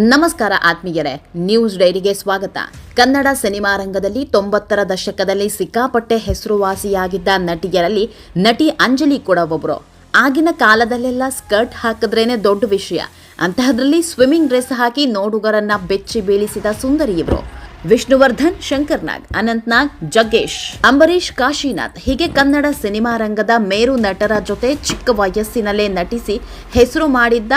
ನಮಸ್ಕಾರ ಆತ್ಮೀಯರೇ ನ್ಯೂಸ್ ಡೈರಿಗೆ ಸ್ವಾಗತ. ಕನ್ನಡ ಸಿನಿಮಾ ರಂಗದಲ್ಲಿ ತೊಂಬತ್ತರ ದಶಕದಲ್ಲಿ ಸಿಕ್ಕಾಪಟ್ಟೆ ಹೆಸರುವಾಸಿಯಾಗಿದ್ದ ನಟಿಯರಲ್ಲಿ ನಟಿ ಅಂಜಲಿ ಕೂಡ ಒಬ್ರು. ಆಗಿನ ಕಾಲದಲ್ಲೆಲ್ಲ ಸ್ಕರ್ಟ್ ಹಾಕಿದ್ರೇನೆ ದೊಡ್ಡ ವಿಷಯ. ಅಂತಹದ್ರಲ್ಲಿ ಸ್ವಿಮ್ಮಿಂಗ್ ಡ್ರೆಸ್ ಹಾಕಿ ನೋಡುಗರನ್ನ ಬೆಚ್ಚಿ ಬೀಳಿಸಿದ ಸುಂದರಿ ಇವರು. ವಿಷ್ಣುವರ್ಧನ್ ಶಂಕರ್ ನಾಗ್ ಅನಂತ್ ನಾಗ್ ಜಗ್ಗೇಶ್ ಅಂಬರೀಶ್ ಕಾಶಿನಾಥ್ ಹೀಗೆ ಕನ್ನಡ ಸಿನಿಮಾ ರಂಗದ ಮೇರು ನಟರ ಜೊತೆ ಚಿಕ್ಕ ವಯಸ್ಸಿನಲ್ಲೇ ನಟಿಸಿ ಹೆಸರು ಮಾಡಿದ್ದ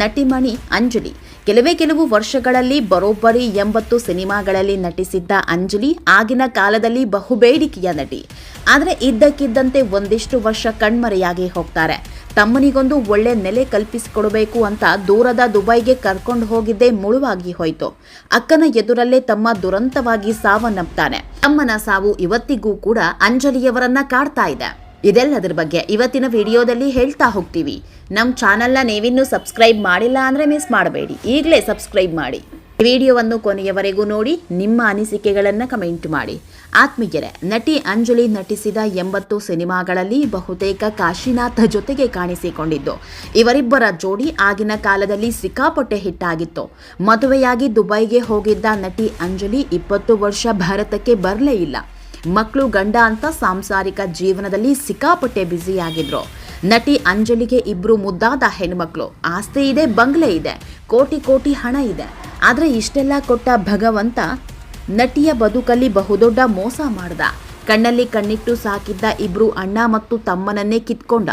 ನಟಿಮಣಿ ಅಂಜಲಿ. ಕೆಲವೇ ಕೆಲವು ವರ್ಷಗಳಲ್ಲಿ ಬರೋಬ್ಬರಿ ಎಂಬತ್ತು ಸಿನಿಮಾಗಳಲ್ಲಿ ನಟಿಸಿದ್ದ ಅಂಜಲಿ ಆಗಿನ ಕಾಲದಲ್ಲಿ ಬಹುಬೇಡಿಕೆಯ ನಟಿ. ಆದರೆ ಇದ್ದಕ್ಕಿದ್ದಂತೆ ಒಂದಿಷ್ಟು ವರ್ಷ ಕಣ್ಮರೆಯಾಗಿ ಹೋಗ್ತಾರೆ. ತಮ್ಮನಿಗೊಂದು ಒಳ್ಳೆ ನೆಲೆ ಕಲ್ಪಿಸಿಕೊಡಬೇಕು ಅಂತ ದೂರದ ದುಬೈಗೆ ಕರ್ಕೊಂಡು ಹೋಗಿದ್ದೇ ಮುಳುವಾಗಿ ಹೋಯಿತು. ಅಕ್ಕನ ಎದುರಲ್ಲೇ ತಮ್ಮ ದುರಂತವಾಗಿ ಸಾವನ್ನಪ್ತಾನೆ. ತಮ್ಮನ ಸಾವು ಇವತ್ತಿಗೂ ಕೂಡ ಅಂಜಲಿಯವರನ್ನ ಕಾಡ್ತಾ ಇದೆ. ಇದೆಲ್ಲದರ ಬಗ್ಗೆ ಇವತ್ತಿನ ವಿಡಿಯೋದಲ್ಲಿ ಹೇಳ್ತಾ ಹೋಗ್ತೀವಿ. ನಮ್ಮ ಚಾನಲ್ನ ನೀವಿನ್ನೂ ಸಬ್ಸ್ಕ್ರೈಬ್ ಮಾಡಿಲ್ಲ ಅಂದರೆ ಮಿಸ್ ಮಾಡಬೇಡಿ. ಈಗಲೇ ಸಬ್ಸ್ಕ್ರೈಬ್ ಮಾಡಿ. ವಿಡಿಯೋವನ್ನು ಕೊನೆಯವರೆಗೂ ನೋಡಿ, ನಿಮ್ಮ ಅನಿಸಿಕೆಗಳನ್ನು ಕಮೆಂಟ್ ಮಾಡಿ. ಆತ್ಮೀಯರೇ, ನಟಿ ಅಂಜಲಿ ನಟಿಸಿದ ಎಂಬತ್ತು ಸಿನಿಮಾಗಳಲ್ಲಿ ಬಹುತೇಕ ಕಾಶಿನಾಥ ಜೊತೆಗೆ ಕಾಣಿಸಿಕೊಂಡಿದ್ದು. ಇವರಿಬ್ಬರ ಜೋಡಿ ಆಗಿನ ಕಾಲದಲ್ಲಿ ಸಿಕ್ಕಾಪಟ್ಟೆ ಹಿಟ್ಟಾಗಿತ್ತು ಮದುವೆಯಾಗಿ ದುಬೈಗೆ ಹೋಗಿದ್ದ ನಟಿ ಅಂಜಲಿ ಇಪ್ಪತ್ತು ವರ್ಷ ಭಾರತಕ್ಕೆ ಬರಲೇ ಇಲ್ಲ. ಮಕ್ಕಳು ಗಂಡ ಅಂತ ಸಾಂಸಾರಿಕ ಜೀವನದಲ್ಲಿ ಸಿಕ್ಕಾಪಟ್ಟೆ ಬ್ಯುಸಿಯಾಗಿದ್ರು. ನಟಿ ಅಂಜಲಿಗೆ ಇಬ್ರು ಮುದ್ದಾದ ಹೆಣ್ಮಕ್ಳು. ಆಸ್ತಿ ಇದೆ, ಬಂಗ್ಲೆ ಇದೆ, ಕೋಟಿ ಕೋಟಿ ಹಣ ಇದೆ. ಆದರೆ ಇಷ್ಟೆಲ್ಲ ಕೊಟ್ಟ ಭಗವಂತ ನಟಿಯ ಬದುಕಲ್ಲಿ ಬಹುದೊಡ್ಡ ಮೋಸ ಮಾಡ್ದ. ಕಣ್ಣಲ್ಲಿ ಕಣ್ಣಿಟ್ಟು ಸಾಕಿದ್ದ ಇಬ್ರು ಅಣ್ಣ ಮತ್ತು ತಮ್ಮನನ್ನೇ ಕಿತ್ಕೊಂಡ.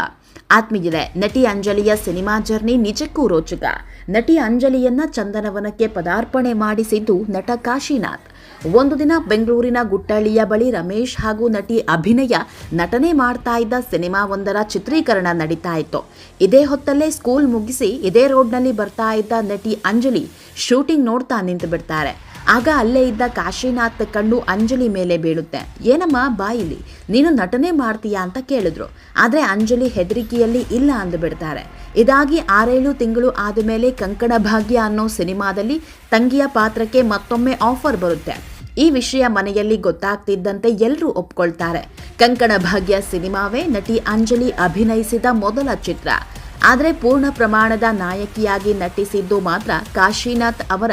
ಆತ್ಮೀಯರೇ ನಟಿ ಅಂಜಲಿಯ ಸಿನಿಮಾ ಜರ್ನಿ ನಿಜಕ್ಕೂ ರೋಚಕ. ನಟಿ ಅಂಜಲಿಯನ್ನ ಚಂದನವನಕ್ಕೆ ಪದಾರ್ಪಣೆ ಮಾಡಿಸಿದ್ದು ನಟ ಕಾಶಿನಾಥ್. ಒಂದು ದಿನ ಬೆಂಗಳೂರಿನ ಗುಟ್ಟಳ್ಳಿಯ ಬಳಿ ರಮೇಶ್ ಹಾಗೂ ನಟಿ ಅಭಿನಯ ನಟನೆ ಮಾಡ್ತಾ ಇದ್ದ ಸಿನಿಮಾವೊಂದರ ಚಿತ್ರೀಕರಣ ನಡೀತಾ ಇತ್ತು. ಇದೇ ಹೊತ್ತಲ್ಲೇ ಸ್ಕೂಲ್ ಮುಗಿಸಿ ಇದೇ ರೋಡ್ನಲ್ಲಿ ಬರ್ತಾ ಇದ್ದ ನಟಿ ಅಂಜಲಿ ಶೂಟಿಂಗ್ ನೋಡ್ತಾ ನಿಂತು ಬಿಡ್ತಾರೆ. ಆಗ ಅಲ್ಲೇ ಇದ್ದ ಕಾಶಿನಾಥ್ ಕಣ್ಣು ಅಂಜಲಿ ಮೇಲೆ ಬೀಳುತ್ತೆ. ಏನಮ್ಮ ಬಾಯಿಲಿ, ನೀನು ನಟನೆ ಮಾಡ್ತೀಯಾ ಅಂತ ಕೇಳಿದ್ರು. ಆದರೆ ಅಂಜಲಿ ಹೆದರಿಕೆಯಲ್ಲಿ ಇಲ್ಲ ಅಂದುಬಿಡ್ತಾರೆ ಇದಾಗಿ ಆರೇಳು ತಿಂಗಳು ಆದಮೇಲೆ ಕಂಕಣ ಭಾಗ್ಯ ಅನ್ನೋ ಸಿನಿಮಾದಲ್ಲಿ ತಂಗಿಯ ಪಾತ್ರಕ್ಕೆ ಮತ್ತೊಮ್ಮೆ ಆಫರ್ ಬರುತ್ತೆ. ಈ ವಿಷಯ ಮನೆಯಲ್ಲಿ ಗೊತ್ತಾಗ್ತಿದ್ದಂತೆ ಎಲ್ಲರೂ ಒಪ್ಕೊಳ್ತಾರೆ. ಕಂಕಣ ಭಾಗ್ಯ ಸಿನಿಮಾವೇ ನಟಿ ಅಂಜಲಿ ಅಭಿನಯಿಸಿದ ಮೊದಲ ಚಿತ್ರ. ಆದರೆ ಪೂರ್ಣ ಪ್ರಮಾಣದ ನಾಯಕಿಯಾಗಿ ನಟಿಸಿದ್ದು ಮಾತ್ರ ಕಾಶಿನಾಥ್ ಅವರ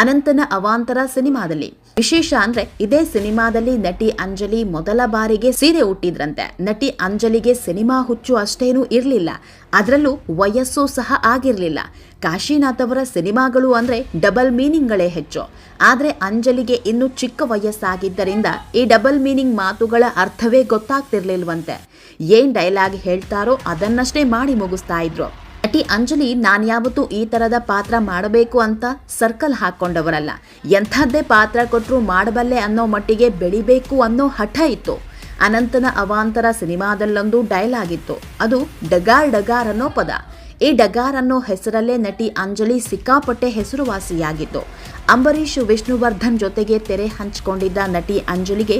ಅನಂತನ ಅವಾಂತರ ಸಿನಿಮಾದಲ್ಲಿ. ವಿಶೇಷ ಅಂದ್ರೆ ಇದೇ ಸಿನಿಮಾದಲ್ಲಿ ನಟಿ ಅಂಜಲಿ ಮೊದಲ ಬಾರಿಗೆ ಸೀರೆ ಉಟ್ಟಿದ್ರಂತೆ. ನಟಿ ಅಂಜಲಿಗೆ ಸಿನಿಮಾ ಹುಚ್ಚು ಅಷ್ಟೇನೂ ಇರಲಿಲ್ಲ. ಅದರಲ್ಲೂ ವಯಸ್ಸು ಸಹ ಆಗಿರಲಿಲ್ಲ. ಕಾಶಿನಾಥ್ ಅವರ ಸಿನಿಮಾಗಳು ಅಂದ್ರೆ ಡಬಲ್ ಮೀನಿಂಗ್ಗಳೇ ಹೆಚ್ಚು. ಆದ್ರೆ ಅಂಜಲಿಗೆ ಇನ್ನು ಚಿಕ್ಕ ವಯಸ್ಸಾಗಿದ್ದರಿಂದ ಈ ಡಬಲ್ ಮೀನಿಂಗ್ ಮಾತುಗಳ ಅರ್ಥವೇ ಗೊತ್ತಾಗ್ತಿರ್ಲಿಲ್ವಂತೆ. ಏನ್ ಡೈಲಾಗ್ ಹೇಳ್ತಾರೋ ಅದನ್ನಷ್ಟೇ ಮಾಡಿ ಮುಗಿಸ್ತಾ ಇದ್ರು. ನಟಿ ಅಂಜಲಿ ನಾನ್ಯಾವತ್ತೂ ಈ ತರದ ಪಾತ್ರ ಮಾಡಬೇಕು ಅಂತ ಸರ್ಕಲ್ ಹಾಕೊಂಡವರಲ್ಲ. ಎಂಥದ್ದೇ ಪಾತ್ರ ಕೊಟ್ಟರು ಮಾಡಬಲ್ಲೆ ಅನ್ನೋ ಮಟ್ಟಿಗೆ ಬೆಳಿಬೇಕು ಅನ್ನೋ ಹಠ ಇತ್ತು. ಅನಂತನ ಅವಾಂತರ ಸಿನಿಮಾದಲ್ಲೊಂದು ಡೈಲಾಗ್ ಇತ್ತು ಅದು ಡಗಾರ್ ಡಗಾರ್ ಅನ್ನೋ ಪದ. ಈ ಡಗಾರ್ ಅನ್ನೋ ಹೆಸರಲ್ಲೇ ನಟಿ ಅಂಜಲಿ ಸಿಕ್ಕಾಪಟ್ಟೆ ಹೆಸರುವಾಸಿಯಾಗಿತ್ತು ಅಂಬರೀಶ್ ವಿಷ್ಣುವರ್ಧನ್ ಜೊತೆಗೆ ತೆರೆ ಹಂಚಿಕೊಂಡಿದ್ದ ನಟಿ ಅಂಜಲಿಗೆ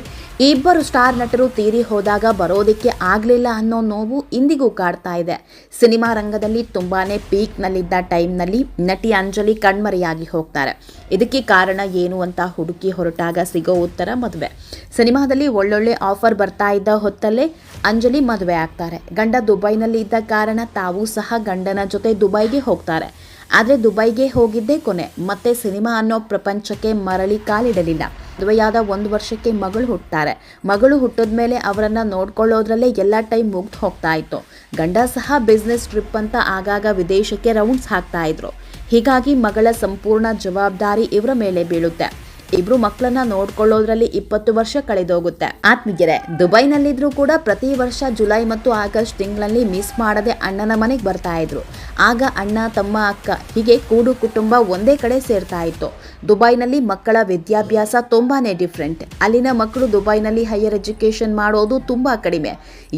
ಇಬ್ಬರು ಸ್ಟಾರ್ ನಟರು ತೀರಿ ಹೋದಾಗ ಬರೋದಕ್ಕೆ ಆಗಲಿಲ್ಲ ಅನ್ನೋ ನೋವು ಇಂದಿಗೂ ಕಾಡ್ತಾ ಇದೆ. ಸಿನಿಮಾ ರಂಗದಲ್ಲಿ ತುಂಬಾನೇ ಪೀಕ್ನಲ್ಲಿದ್ದ ಟೈಮ್ನಲ್ಲಿ ನಟಿ ಅಂಜಲಿ ಕಣ್ಮರೆಯಾಗಿ ಹೋಗ್ತಾರೆ. ಇದಕ್ಕೆ ಕಾರಣ ಏನು ಅಂತ ಹುಡುಕಿ ಹೊರಟಾಗ ಸಿಗೋ ಉತ್ತರ ಮದುವೆ. ಸಿನಿಮಾದಲ್ಲಿ ಒಳ್ಳೊಳ್ಳೆ ಆಫರ್ ಬರ್ತಾ ಇದ್ದ ಹೊತ್ತಲ್ಲೇ ಅಂಜಲಿ ಮದುವೆ ಆಗ್ತಾರೆ. ಗಂಡ ದುಬೈನಲ್ಲಿ ಇದ್ದ ಕಾರಣ ತಾವು ಸಹ ಗಂಡನ ಜೊತೆ ದುಬೈಗೆ ಹೋಗ್ತಾರೆ. ಆದರೆ ದುಬೈಗೆ ಹೋಗಿದ್ದೇ ಕೊನೆ. ಮತ್ತೆ ಸಿನಿಮಾ ಅನ್ನೋ ಪ್ರಪಂಚಕ್ಕೆ ಮರಳಿ ಕಾಲಿಡಲಿಲ್ಲ. ಮದುವೆಯಾದ ಒಂದು ವರ್ಷಕ್ಕೆ ಮಗಳು ಹುಟ್ಟುತ್ತಾರೆ ಮಗಳು ಹುಟ್ಟಿದ ಮೇಲೆ ಅವರನ್ನು ನೋಡ್ಕೊಳ್ಳೋದ್ರಲ್ಲೇ ಎಲ್ಲ ಟೈಮ್ ಮುಗ್ದು ಹೋಗ್ತಾ ಇತ್ತು. ಗಂಡ ಸಹ ಬಿಸ್ನೆಸ್ ಟ್ರಿಪ್ ಅಂತ ಆಗಾಗ ವಿದೇಶಕ್ಕೆ ರೌಂಡ್ಸ್ ಹಾಕ್ತಾ ಇದ್ರು. ಹೀಗಾಗಿ ಮಗಳ ಸಂಪೂರ್ಣ ಜವಾಬ್ದಾರಿ ಇವರ ಮೇಲೆ ಬೀಳುತ್ತೆ. ಇಬ್ರು ಮಕ್ಕಳನ್ನ ನೋಡ್ಕೊಳ್ಳೋದ್ರಲ್ಲಿ ಇಪ್ಪತ್ತು ವರ್ಷ ಕಳೆದೋಗುತ್ತೆ. ಆತ್ಮೀಯರೇ, ದುಬೈನಲ್ಲಿದ್ರು ಕೂಡ ಪ್ರತಿ ವರ್ಷ ಜುಲೈ ಮತ್ತು ಆಗಸ್ಟ್ ತಿಂಗಳಲ್ಲಿ ಮಿಸ್ ಮಾಡದೆ ಅಣ್ಣನ ಮನೆಗೆ ಬರ್ತಾ ಇದ್ರು. ಆಗ ಅಣ್ಣ, ತಮ್ಮ ಅಕ್ಕ, ಹೀಗೆ ಕೂಡು ಕುಟುಂಬ ಒಂದೇ ಕಡೆ ಸೇರ್ತಾ ಇತ್ತು. ದುಬೈನಲ್ಲಿ ಮಕ್ಕಳ ವಿದ್ಯಾಭ್ಯಾಸ ತುಂಬಾನೇ ಡಿಫ್ರೆಂಟ್ ಅಲ್ಲಿನ ಮಕ್ಕಳು ದುಬೈನಲ್ಲಿ ಹೈಯರ್ ಎಜುಕೇಶನ್ ಮಾಡೋದು ತುಂಬಾ ಕಡಿಮೆ.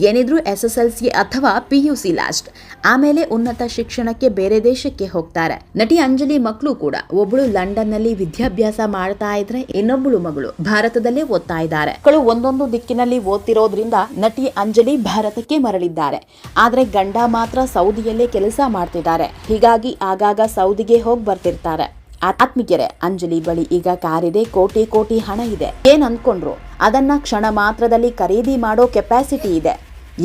ಏನಿದ್ರು ಎಸ್ ಎಸ್ ಎಲ್ ಸಿ ಅಥವಾ ಪಿ ಯು ಸಿ ಲಾಸ್ಟ್ ಆಮೇಲೆ ಉನ್ನತ ಶಿಕ್ಷಣಕ್ಕೆ ಬೇರೆ ದೇಶಕ್ಕೆ ಹೋಗ್ತಾರೆ. ನಟಿ ಅಂಜಲಿ ಮಕ್ಕಳು ಕೂಡ ಒಬ್ಬಳು ಲಂಡನ್ನಲ್ಲಿ ವಿದ್ಯಾಭ್ಯಾಸ ಮಾಡ್ತಾ ಇದ್ರೆ ಇನ್ನೊಬ್ಬಳು ಮಗಳು ಭಾರತದಲ್ಲೇ ಓದ್ತಾ ಇದ್ದಾರೆ. ಮಕ್ಕಳು ಒಂದೊಂದು ದಿಕ್ಕಿನಲ್ಲಿ ಓದ್ತಿರೋದ್ರಿಂದ ನಟಿ ಅಂಜಲಿ ಭಾರತಕ್ಕೆ ಮರಳಿದ್ದಾರೆ. ಆದ್ರೆ ಗಂಡ ಮಾತ್ರ ಸೌದಿಯಲ್ಲೇ ಕೆಲಸ ಮಾಡ್ತಿದ್ದಾರೆ. ಹೀಗಾಗಿ ಆಗಾಗ ಸೌದಿಗೆ ಹೋಗಿ ಬರ್ತಿರ್ತಾರೆ. ಆತ್ಮಿಕೆರೆ ಅಂಜಲಿ ಬಳಿ ಈಗ ಕಾರಿದೆ, ಕೋಟಿ ಕೋಟಿ ಹಣ ಇದೆ. ಏನ್ ಅನ್ಕೊಂಡ್ರು? ಅದನ್ನ ಕ್ಷಣ ಮಾತ್ರದಲ್ಲಿ ಖರೀದಿ ಮಾಡೋ ಕೆಪಾಸಿಟಿ ಇದೆ.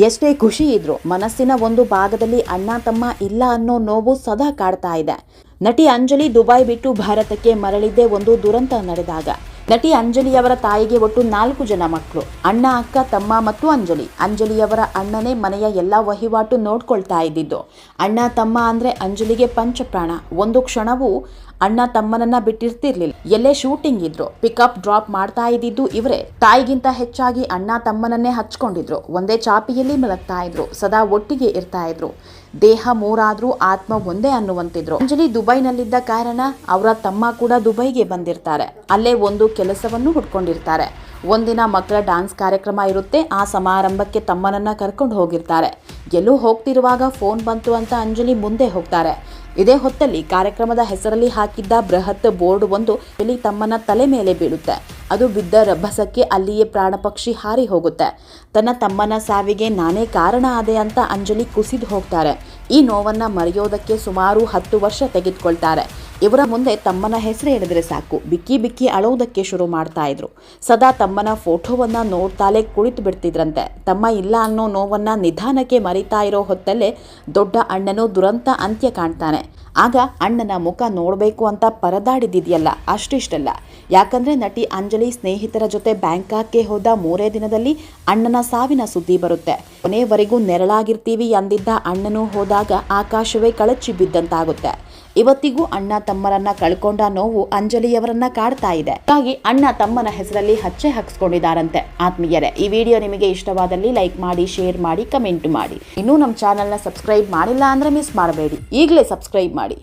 ಎಷ್ಟೇ ಖುಷಿ ಇದ್ರು ಮನಸ್ಸಿನ ಒಂದು ಭಾಗದಲ್ಲಿ ಅಣ್ಣ ತಮ್ಮ ಇಲ್ಲ ಅನ್ನೋ ನೋವು ಸದಾ ಕಾಡ್ತಾ ಇದೆ. ನಟಿ ಅಂಜಲಿ ದುಬೈ ಬಿಟ್ಟು ಭಾರತಕ್ಕೆ ಮರಳಿದ್ದೇ ಒಂದು ದುರಂತ ನಡೆದಾಗ ನಟಿ ಅಂಜಲಿಯವರ ತಾಯಿಗೆ ಒಟ್ಟು ನಾಲ್ಕು ಜನ ಮಕ್ಕಳು. ಅಣ್ಣ, ಅಕ್ಕ, ತಮ್ಮ ಮತ್ತು ಅಂಜಲಿ. ಅಂಜಲಿಯವರ ಅಣ್ಣನೇ ಮನೆಯ ಎಲ್ಲ ವಹಿವಾಟು ನೋಡ್ಕೊಳ್ತಾ ಇದ್ದಿದ್ದು. ಅಣ್ಣ, ತಮ್ಮ ಅಂದ್ರೆ ಅಂಜಲಿಗೆ ಪಂಚಪ್ರಾಣ. ಒಂದು ಕ್ಷಣವೂ ಅಣ್ಣ ತಮ್ಮನನ್ನ ಬಿಟ್ಟಿರ್ತಿರ್ಲಿಲ್ಲ. ಎಲ್ಲೇ ಶೂಟಿಂಗ್ ಇದ್ರು, ಪಿಕಪ್ ಡ್ರಾಪ್ ಮಾಡ್ತಾ ಇದ್ದಿದ್ದು ಇವರೇ. ತಾಯಿಗಿಂತ ಹೆಚ್ಚಾಗಿ ಅಣ್ಣ ತಮ್ಮನನ್ನೇ ಹಚ್ಕೊಂಡಿದ್ರು. ಒಂದೇ ಚಾಪಿಯಲ್ಲಿ ಮಲಗ್ತಾ ಇದ್ರು. ಸದಾ ಒಟ್ಟಿಗೆ ಇರ್ತಾ ಇದ್ರು. ದೇಹ ಮೂರಾದ್ರೂ ಆತ್ಮ ಒಂದೇ ಅನ್ನುವಂತಿದ್ರು. ಅಂಜಲಿ ದುಬೈನಲ್ಲಿದ್ದ ಕಾರಣ ಅವರ ತಮ್ಮ ಕೂಡ ದುಬೈಗೆ ಬಂದಿರ್ತಾರೆ. ಅಲ್ಲೇ ಒಂದು ಕೆಲಸವನ್ನು ಹುಡ್ಕೊಂಡಿರ್ತಾರೆ. ಒಂದಿನ ಮಕ್ಕಳ ಡಾನ್ಸ್ ಕಾರ್ಯಕ್ರಮ ಇರುತ್ತೆ, ಆ ಸಮಾರಂಭಕ್ಕೆ ತಮ್ಮನನ್ನ ಕರ್ಕೊಂಡು ಹೋಗಿರ್ತಾರೆ. ಎಲ್ಲೂ ಹೋಗ್ತಿರುವಾಗ ಫೋನ್ ಬಂತು ಅಂತ ಅಂಜಲಿ ಮುಂದೆ ಹೋಗ್ತಾರೆ. ಇದೇ ಹೊತ್ತಲ್ಲಿ ಕಾರ್ಯಕ್ರಮದ ಹೆಸರಲ್ಲಿ ಹಾಕಿದ್ದ ಬೃಹತ್ ಬೋರ್ಡ್ ಒಂದು ಎಲ್ಲಿ ತಮ್ಮನ ತಲೆ ಮೇಲೆ ಬೀಳುತ್ತೆ. ಅದು ಬಿದ್ದ ರಭಸಕ್ಕೆ ಅಲ್ಲಿಯೇ ಪ್ರಾಣಪಕ್ಷಿ ಹಾರಿ ಹೋಗುತ್ತೆ. ತನ್ನ ತಮ್ಮನ ಸಾವಿಗೆ ನಾನೇ ಕಾರಣ ಆದೆ ಅಂತ ಅಂಜಲಿ ಕುಸಿದು ಹೋಗ್ತಾರೆ. ಈ ನೋವನ್ನ ಮರೆಯೋದಕ್ಕೆ ಸುಮಾರು ಹತ್ತು ವರ್ಷ ತೆಗೆದುಕೊಳ್ತಾರೆ. ಇವರ ಮುಂದೆ ತಮ್ಮನ ಹೆಸರು ಹೇಳಿದರೆ ಸಾಕು. ಬಿಕ್ಕಿ ಬಿಕ್ಕಿ ಅಳೋದಕ್ಕೆ ಶುರು ಮಾಡ್ತಾ ಇದ್ರು. ಸದಾ ತಮ್ಮನ ಫೋಟೋವನ್ನ ನೋಡ್ತಾಲೆ ಕುಳಿತು ಬಿಡ್ತಿದ್ರಂತೆ. ತಮ್ಮ ಇಲ್ಲ ಅನ್ನೋ ನೋವನ್ನ ನಿಧಾನಕ್ಕೆ ಮರಿತಾ ಇರೋ ಹೊತ್ತಲ್ಲೇ ದೊಡ್ಡ ಅಣ್ಣನು ದುರಂತ ಅಂತ್ಯ ಕಾಣ್ತಾನೆ. ಆಗ ಅಣ್ಣನ ಮುಖ ನೋಡಬೇಕು ಅಂತ ಪರದಾಡಿದಿದೆಯಲ್ಲ, ಅಷ್ಟಿಷ್ಟಲ್ಲ. ಯಾಕಂದ್ರೆ ನಟಿ ಅಂಜಲಿ ಸ್ನೇಹಿತರ ಜೊತೆ ಬ್ಯಾಂಕಾಕ್ಗೆ ಹೋದ ಮೂರೇ ದಿನದಲ್ಲಿ ಅಣ್ಣನ ಸಾವಿನ ಸುದ್ದಿ ಬರುತ್ತೆ. ಕೊನೆಯವರೆಗೂ ನೆರಳಾಗಿರ್ತೀವಿ ಅಂದಿದ್ದ ಅಣ್ಣನು ಹೋದಾಗ ಆಕಾಶವೇ ಕಳಚಿ ಬಿದ್ದಂತಾಗುತ್ತೆ. ಇವತ್ತಿಗೂ ಅಣ್ಣ ತಮ್ಮರನ್ನ ಕಳ್ಕೊಂಡ ನೋವು ಅಂಜಲಿಯವರನ್ನ ಕಾಡ್ತಾ ಇದೆ. ಹಾಗಾಗಿ ಅಣ್ಣ ತಮ್ಮನ ಹೆಸರಲ್ಲಿ ಹಚ್ಚೆ ಹಾಕ್ಸ್ಕೊಂಡಿದ್ದಾರಂತೆ ಆತ್ಮೀಯರೇ, ಈ ವಿಡಿಯೋ ನಿಮಗೆ ಇಷ್ಟವಾದಲ್ಲಿ ಲೈಕ್ ಮಾಡಿ, ಶೇರ್ ಮಾಡಿ, ಕಮೆಂಟ್ ಮಾಡಿ. ಇನ್ನೂ ನಮ್ಮ ಚಾನಲ್ನ ಸಬ್ಸ್ಕ್ರೈಬ್ ಮಾಡಿಲ್ಲ ಅಂದ್ರೆ ಮಿಸ್ ಮಾಡಬೇಡಿ. ಈಗಲೇ ಸಬ್ಸ್ಕ್ರೈಬ್ ಮಾಡಿ.